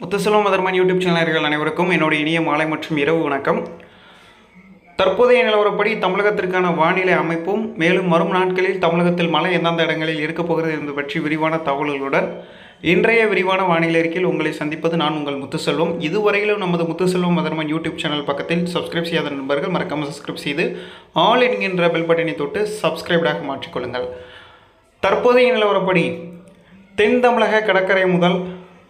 முத்துசெல்வம் மதர்மன் யூடியூப் சேனலர்கள் அனைவருக்கும் என்னுடைய இனிய மாலை மற்றும் இரவு வணக்கம். தற்போதைய நிலவரப்படி தமிழகத்திற்கான வானிலை அமைப்பும் மேலும் வரும் நாட்களில் தமிழகத்தில் மழை எந்தெந்த இடங்களில் இருக்கப் போகிறது என்பது பற்றி விரிவான தகவல்களுடன் இன்றைய விரிவான வானிலை அறிக்கையில் உங்களை சந்திப்பது நான் உங்கள் முத்துசெல்வம். இதுவரையிலும் நமது முத்துசெல்வம் மதர்மன் யூடியூப் சேனல் பக்கத்தில் சப்ஸ்கிரைப் செய்யாத நண்பர்கள் மறக்காமல் சப்ஸ்கிரைப் செய்து ஆல் என்கின்ற பெல் பட்டனை தொட்டு சப்ஸ்கிரைப்டாக மாற்றிக்கொள்ளுங்கள். தற்போதைய நிலவரப்படி தென் தமிழக கடற்கரை முதல்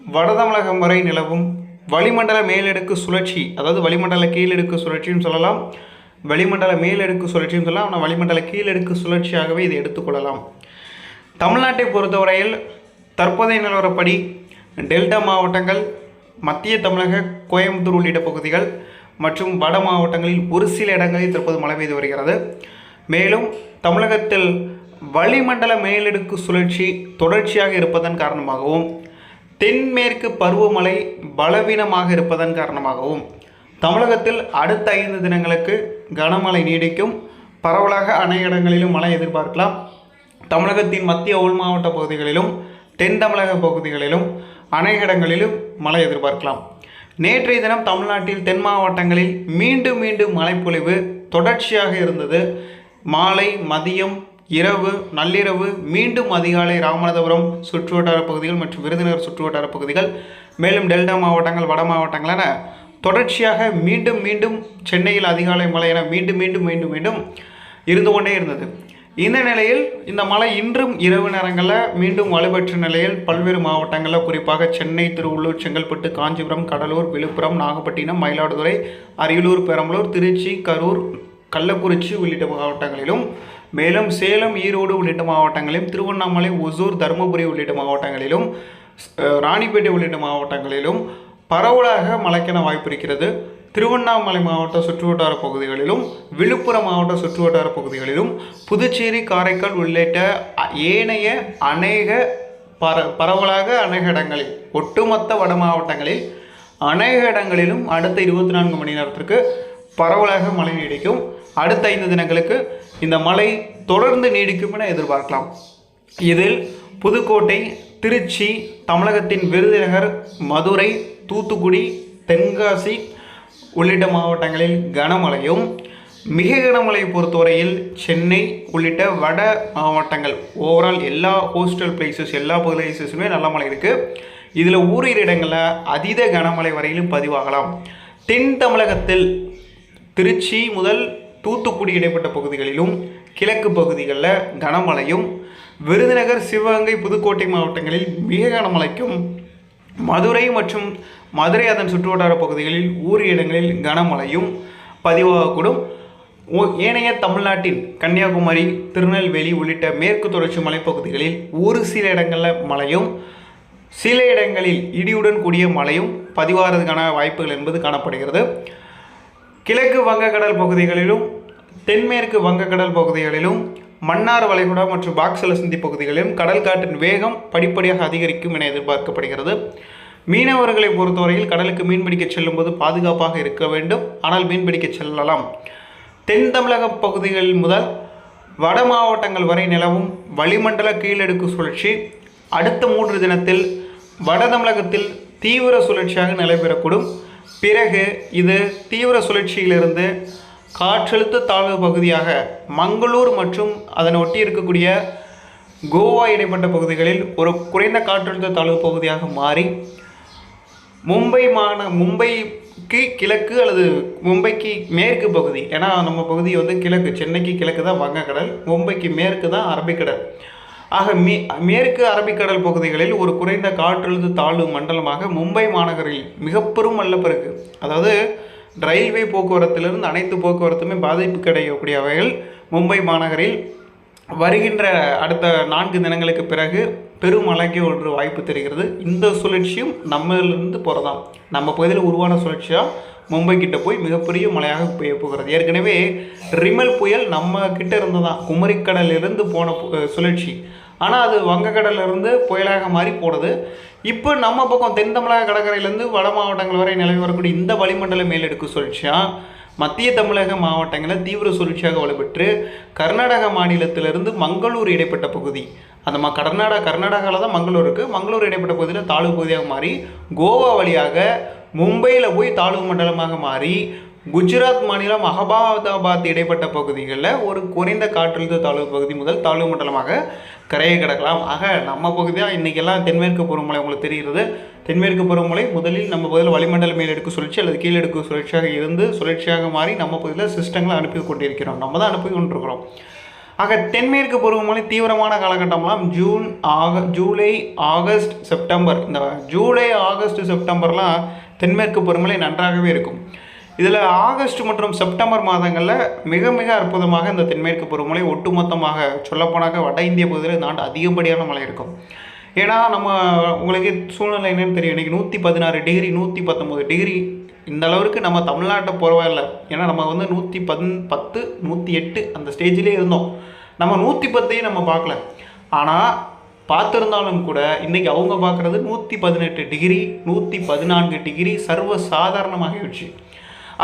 வட தமிழகம் வரை நிலவும் வளிமண்டல மேலடுக்கு சுழற்சி அதாவது வளிமண்டல கீழடுக்கு சுழற்சியும் சொல்லலாம். வளிமண்டல மேலடுக்கு சுழற்சியும் சொல்லலாம். ஆனால் வளிமண்டல கீழடுக்கு சுழற்சியாகவே இதை எடுத்துக்கொள்ளலாம் தமிழ்நாட்டை பொறுத்தவரையில் தற்போதைய நிலவரப்படி டெல்டா மாவட்டங்கள் மத்திய தமிழக கோயம்புத்தூர் உள்ளிட்ட பகுதிகள் மற்றும் வட மாவட்டங்களில் ஒரு சில இடங்களில் தற்போது மழை பெய்து வருகிறது. மேலும் தமிழகத்தில் வளிமண்டல மேலடுக்கு சுழற்சி தொடர்ச்சியாக இருப்பதன் காரணமாகவும் தென்மேற்கு பருவமழை பலவீனமாக இருப்பதன் காரணமாகவும் தமிழகத்தில் அடுத்த ஐந்து தினங்களுக்கு கனமழை நீடிக்கும். பரவலாக அனைத்து இடங்களிலும் மழை எதிர்பார்க்கலாம். தமிழகத்தின் மத்திய உள் மாவட்ட பகுதிகளிலும் தென் தமிழக பகுதிகளிலும் அநேக இடங்களிலும் மழை எதிர்பார்க்கலாம். நேற்றைய தினம் தமிழ்நாட்டில் தென் மாவட்டங்களில் மீண்டும் மீண்டும் மழைப்பொழிவு தொடர்ச்சியாக இருந்தது. மாலை மதியம் இரவு நள்ளிரவு மீண்டும் அதிகாலை ராமநாதபுரம் சுற்றுவட்டார பகுதிகள் மற்றும் விருதுநகர் சுற்றுவட்டார பகுதிகள் மேலும் டெல்டா மாவட்டங்கள் வட மாவட்டங்கள் என தொடர்ச்சியாக மீண்டும் மீண்டும் சென்னையில் அதிகாலை மழை என மீண்டும் மீண்டும் மீண்டும் மீண்டும் இருந்து கொண்டே இருந்தது. இந்த நிலையில் இந்த மழை இன்றும் இரவு நேரங்களில் மீண்டும் வலுப்பெற்ற நிலையில் பல்வேறு மாவட்டங்களில் குறிப்பாக சென்னை திருவள்ளூர் செங்கல்பட்டு காஞ்சிபுரம் கடலூர் விழுப்புரம் நாகப்பட்டினம் மயிலாடுதுறை அரியலூர் பெரம்பலூர் திருச்சி கரூர் கள்ளக்குறிச்சி உள்ளிட்ட மாவட்டங்களிலும் மேலும் சேலம் ஈரோடு உள்ளிட்ட மாவட்டங்களிலும் திருவண்ணாமலை ஒசூர் தருமபுரி உள்ளிட்ட மாவட்டங்களிலும் ராணிப்பேட்டை உள்ளிட்ட மாவட்டங்களிலும் பரவலாக மழைக்கென வாய்ப்பு இருக்கிறது. திருவண்ணாமலை மாவட்ட சுற்றுவட்டார பகுதிகளிலும் விழுப்புரம் மாவட்ட சுற்றுவட்டார பகுதிகளிலும் புதுச்சேரி காரைக்கால் உள்ளிட்ட ஏனைய அநேக பர பரவலாக அநேக இடங்களில் ஒட்டுமொத்த வட மாவட்டங்களில் அநேக இடங்களிலும் அடுத்த இருபத்தி நான்கு மணி நேரத்திற்கு பரவலாக மழை நீடிக்கும். அடுத்த ஐந்து தினங்களுக்கு இந்த மழை தொடர்ந்து நீடிக்கும் என எதிர்பார்க்கலாம். இதில் புதுக்கோட்டை திருச்சி தமிழகத்தின் விருதுநகர் மதுரை தூத்துக்குடி தென்காசி உள்ளிட்ட மாவட்டங்களில் கனமழையும் மிக கனமழை பொறுத்தவரையில் சென்னை உள்ளிட்ட வட மாவட்டங்கள் ஓவரால் எல்லா ஹோஸ்டல் பிளேசஸ் எல்லா பிளேசஸுமே நல்ல மழை இருக்குது இதில் ஓரிரு இடங்களில் அதீத கனமழை வரையிலும் பதிவாகலாம். தென் தமிழகத்தில் திருச்சி முதல் தூத்துக்குடி இடைப்பட்ட பகுதிகளிலும் கிழக்கு பகுதிகளில் கனமழையும் விருதுநகர் சிவகங்கை புதுக்கோட்டை மாவட்டங்களில் மிக கனமழைக்கும் மதுரை மற்றும் மதுரை அதன் சுற்றுவட்டார பகுதிகளில் ஊர் இடங்களில் கனமழையும் பதிவாகக்கூடும். ஓ- ஏனைய தமிழ்நாட்டின் கன்னியாகுமரி திருநெல்வேலி உள்ளிட்ட மேற்கு தொடர்ச்சி மலைப்பகுதிகளில் ஒரு சில இடங்களில் மழையும் சில இடங்களில் இடியுடன் கூடிய மழையும் பதிவாகிறதுக்கான வாய்ப்புகள் என்பது காணப்படுகிறது. கிழக்கு வங்கக்கடல் பகுதிகளிலும் தென்மேற்கு வங்கக்கடல் பகுதிகளிலும் மன்னார் வளைகுடா மற்றும் பாக்சலசந்தி பகுதிகளிலும் கடல் காற்றின் வேகம் படிப்படியாக அதிகரிக்கும் என எதிர்பார்க்கப்படுகிறது. மீனவர்களை பொறுத்தவரையில் கடலுக்கு மீன்பிடிக்க செல்லும்போது பாதுகாப்பாக இருக்க வேண்டும். ஆனால் மீன்பிடிக்க செல்லலாம். தென் தமிழக பகுதிகள் முதல் வட மாவட்டங்கள் வரை நிலவும் வளிமண்டல கீழடுக்கு சுழற்சி. அடுத்த மூன்று தினத்தில் வட தமிழகத்தில் தீவிர சுழற்சியாக நிலைபெறக்கூடும் பிறகு இது தீவிர சுழற்சியிலிருந்து காற்றழுத்த தாழ்வு பகுதியாக மங்களூர் மற்றும் அதனை ஒட்டி இருக்கக்கூடிய கோவா இடைப்பட்ட பகுதிகளில் ஒரு குறைந்த காற்றழுத்த தாழ்வு பகுதியாக மாறி மும்பை மாந மும்பைக்கு கிழக்கு அல்லது மும்பைக்கு மேற்கு பகுதி ஏன்னா நம்ம பகுதி வந்து கிழக்கு சென்னைக்கு கிழக்கு தான் வங்கக்கடல் மும்பைக்கு மேற்கு தான் அரபிக்கடல். ஆக மே மேற்கு அரபிக்கடல் பகுதிகளில் ஒரு குறைந்த காற்றழுத்த தாழ்வு மண்டலமாக மும்பை மாநகரில் மிக பெரும் வெள்ளப்பெருக்கு அதாவது ரயில்வே போக்குவரத்திலிருந்து அனைத்து போக்குவரத்துமே பாதிப்பு கிடைக்கக்கூடிய வகையில் மும்பை மாநகரில் வருகின்ற அடுத்த நான்கு தினங்களுக்கு பிறகு பெருமழைக்கு ஒன்று வாய்ப்பு தெரிகிறது. இந்த சுழற்சியும் நம்மளிருந்து போகிறதாம் நம்ம பகுதியில் உருவான சுழற்சியாக மும்பை கிட்ட போய் மிகப்பெரிய மழையாக பெய்ய போகிறது. ஏற்கனவே ரிமல் புயல் நம்ம கிட்ட இருந்து தான் குமரிக்கடலிலிருந்து போன சுழற்சி. ஆனால் அது வங்கக்கடலிருந்து புயலாக மாறி போனது. இப்போ நம்ம பக்கம் தென் தமிழக கடற்கரையிலேருந்து வட மாவட்டங்கள் வரை நிலவி வரக்கூடிய இந்த வளிமண்டல மேலடுக்கு சுழற்சியாக மத்திய தமிழக மாவட்டங்களில் தீவிர சுழற்சியாக வலுப்பெற்று கர்நாடக மாநிலத்திலிருந்து மங்களூர் இடைப்பட்ட பகுதி. அந்த ம கர்நாடகா கர்நாடகாவில் தான் மங்களூர் இருக்குது மங்களூர் இடைப்பட்ட பகுதியில் தாழ்வு பகுதியாக மாறி கோவா வழியாக மும்பையில் போய் தாழ்வு மண்டலமாக மாறி குஜராத் மாநிலம் அகமதாபாத் இடைப்பட்ட பகுதிகளில் ஒரு குறைந்த காற்றழுத்த தாழ்வு பகுதி முதல் தாழ்வு மண்டலமாக கரையை கிடக்கலாம். ஆக நம்ம பகுதியாக இன்றைக்கெல்லாம் தென்மேற்கு பருவமழை உங்களுக்கு தெரிகிறது. தென்மேற்கு பருவமழை முதலில் நம்ம பகுதியில் வளிமண்டல மேலடுக்கு சுழற்சி அல்லது கீழடுக்கு சுழற்சியாக இருந்து சுழற்சியாக மாறி நம்ம பகுதியில் சிஸ்டங்களை அனுப்பி கொண்டிருக்கிறோம். நம்ம தான் அனுப்பி கொண்டிருக்கிறோம். ஆக தென்மேற்கு பருவமழை தீவிரமான காலகட்டம்லாம் ஜூன் ஆக ஜூலை ஆகஸ்ட் செப்டம்பர். இந்த ஜூலை ஆகஸ்ட் செப்டம்பர்லாம் தென்மேற்கு பருவமழை நன்றாகவே இருக்கும். இதில் ஆகஸ்ட் மற்றும் செப்டம்பர் மாதங்களில் மிக மிக அற்புதமாக இந்த தென்மேற்கு பருவமழை ஒட்டுமொத்தமாக சொல்லப்போனாக்க வட இந்திய பகுதியில் இந்த ஆண்டு அதிகப்படியான மழை இருக்கும். ஏன்னா நம்ம உங்களுக்கு சூழ்நிலை என்னென்னு தெரியும். இன்றைக்கி நூற்றி பதினாறு டிகிரி நூற்றி பத்தொம்போது டிகிரி இந்த அளவுக்கு நம்ம தமிழ்நாட்டை பரவாயில்ல ஏன்னா நம்ம வந்து நூற்றி பன் பத்து நூற்றி எட்டு அந்த ஸ்டேஜிலே இருந்தோம். நம்ம நூற்றி பத்தையும் நம்ம பார்க்கல. ஆனால் பார்த்துருந்தாலும் கூட இன்றைக்கி அவங்க பார்க்குறது நூற்றி பதினெட்டு டிகிரி நூற்றி பதினான்கு டிகிரி சர்வ சாதாரணமாகிடுச்சு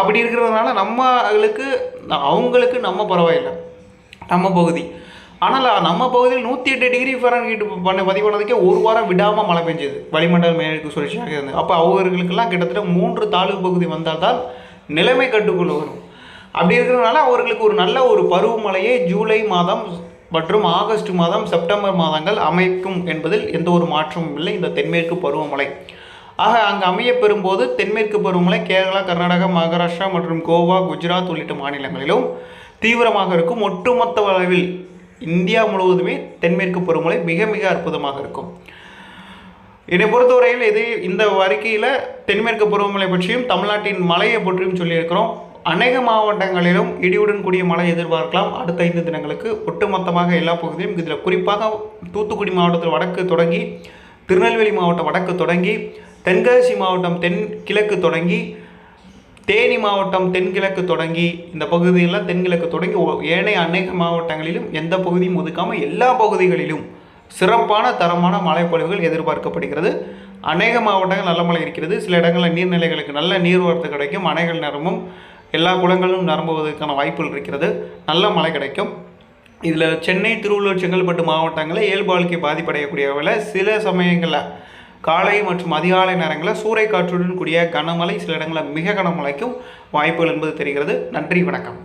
அப்படி இருக்கிறதுனால நம்மளுக்கு அவங்களுக்கு நம்ம பரவாயில்லை. நம்ம பகுதி. ஆனால் நம்ம பகுதியில் நூற்றி எட்டு டிகிரி ஃபரன்ஹீட் பண்ண பதிவு பண்ணதுக்கே ஒரு வாரம் விடாமல் மழை பெஞ்சது. வளிமண்டல மேற்கு சுழற்சியாக இருந்தது. அப்போ அவர்களுக்கெல்லாம் கிட்டத்தட்ட மூன்று தாழ்வு பகுதி வந்தால் தான் நிலைமை கட்டுக்குள் வரும். அப்படி இருக்கிறதுனால அவர்களுக்கு ஒரு நல்ல ஒரு பருவமழையே ஜூலை மாதம் மற்றும் ஆகஸ்ட் மாதம் செப்டம்பர் மாதங்கள் அமைக்கும் என்பதில் எந்த ஒரு மாற்றமும் இல்லை. இந்த தென்மேற்கு பருவமழை. ஆக அங்கு அமைய பெறும்போது தென்மேற்கு பருவமழை கேரளா கர்நாடகா மகாராஷ்டிரா மற்றும் கோவா குஜராத் உள்ளிட்ட மாநிலங்களிலும் தீவிரமாக இருக்கும். ஒட்டுமொத்த அளவில் இந்தியா முழுவதுமே தென்மேற்கு பருவமழை மிக மிக அற்புதமாக இருக்கும். என்னை பொறுத்தவரையில் இது இந்த அறிக்கையில் தென்மேற்கு பருவமழை பற்றியும் தமிழ்நாட்டின் மழையை பற்றியும் சொல்லியிருக்கிறோம். அநேக மாவட்டங்களிலும் இடியுடன் கூடிய மழை எதிர்பார்க்கலாம். அடுத்த ஐந்து தினங்களுக்கு ஒட்டுமொத்தமாக எல்லா பகுதியும் இதில் குறிப்பாக தூத்துக்குடி மாவட்டத்தில் வடக்கு தொடங்கி திருநெல்வேலி மாவட்டம் வடக்கு தொடங்கி தென்காசி மாவட்டம் தென் கிழக்கு தொடங்கி தேனி மாவட்டம் தென்கிழக்கு தொடங்கி இந்த பகுதியெல்லாம் தென்கிழக்கு தொடங்கி ஏனைய அநேக மாவட்டங்களிலும் எந்த பகுதியும் ஒதுக்காமல் எல்லா பகுதிகளிலும் சிறப்பான தரமான மழைப்பொழிவுகள் எதிர்பார்க்கப்படுகிறது. அநேக மாவட்டங்கள் நல்ல மழை இருக்கிறது. சில இடங்களில் நீர்நிலைகளுக்கு நல்ல நீர்வரத்து கிடைக்கும். அணைகள் நிரம்பும். எல்லா குளங்களும் நிரம்புவதற்கான வாய்ப்புகள் இருக்கிறது. நல்ல மழை கிடைக்கும். இதில் சென்னை திருவள்ளூர் செங்கல்பட்டு மாவட்டங்களில் இயல்பு வாழ்க்கை பாதிப்படையக்கூடியவங்கள சில சமயங்களில் காலை மற்றும் அதிகாலை நேரங்களில் சூறை காற்றுடன் கூடிய கனமழை சில இடங்களில் மிக கனமழைக்கும் வாய்ப்புகள் என்பது தெரிகிறது. நன்றி வணக்கம்.